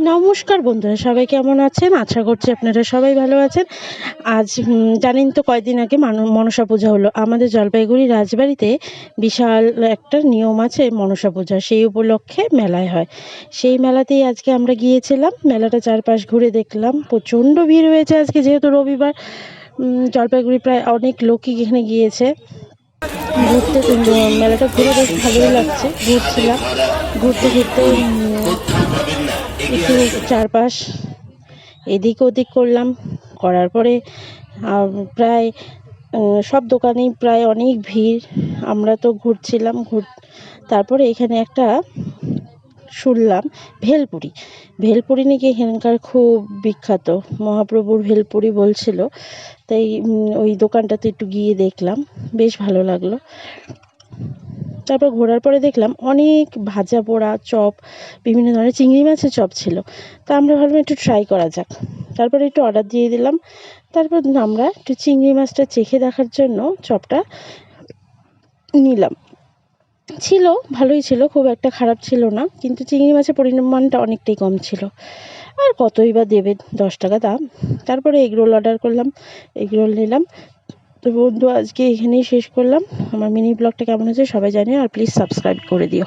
নমস্কার বন্ধুরা, সবাই কেমন আছেন? আশা করছি আপনারা সবাই ভালো আছেন। আজ জানেন তো কয়দিন আগে মানো- মনসা পূজা হলো। আমাদের জলপাইগুড়ি রাজবাড়িতে বিশাল একটা নিয়ম আছে মনসা পূজা, সেই উপলক্ষে মেলায় হয়। সেই মেলাতেই আজকে আমরা গিয়েছিলাম। মেলাটা চারপাশ ঘুরে দেখলাম। প্রচণ্ড ভিড় হয়েছে আজকে, যেহেতু রবিবার। জলপাইগুড়ি প্রায় অনেক লোকই এখানে গিয়েছে। ঘুরতে মেলাটা ঘুরে বেশ ভালোই লাগছে। ঘুরছিলাম। ঘুরতে ঘুরতে চারপাশ এদিক ওদিক করলাম। করার পরে প্রায় সব দোকানেই প্রায় অনেক ভিড়। আমরা তো ঘুরছিলাম, ঘুর, তারপরে এখানে একটা শুনলাম, ভেলপুরি। ভেলপুরি নাকি এখানকার খুব বিখ্যাত। মহাপ্রভুর ভেলপুরি বলছিল। তাই ওই দোকানটাতে একটু গিয়ে দেখলাম। বেশ ভালো লাগল। তারপর ঘোরার পরে দেখলাম অনেক ভাজা পোড়া, চপ, বিভিন্ন ধরনের চিংড়ি মাছের চপ ছিল। তা আমরা ভাবলাম একটু ট্রাই করা যাক। তারপরে একটু অর্ডার দিয়ে দিলাম। তারপর আমরা একটু চিংড়ি মাছটা চেখে দেখার জন্য চপটা নিলাম। ছিল, ভালোই ছিল, খুব একটা খারাপ ছিল না, কিন্তু চিংড়ি মাছের পরিমাণটা অনেকটাই কম ছিল। আর কতই বা দেবে দশ টাকা দাম? তারপরে এগরোল অর্ডার করলাম এগরোল নিলাম। তো বন্ধু, আজকে এখানেই শেষ করলাম। আমার মিনি ব্লগটা কেমন হয়েছে সবাই জানিও, আর প্লিজ সাবস্ক্রাইব করে দিও।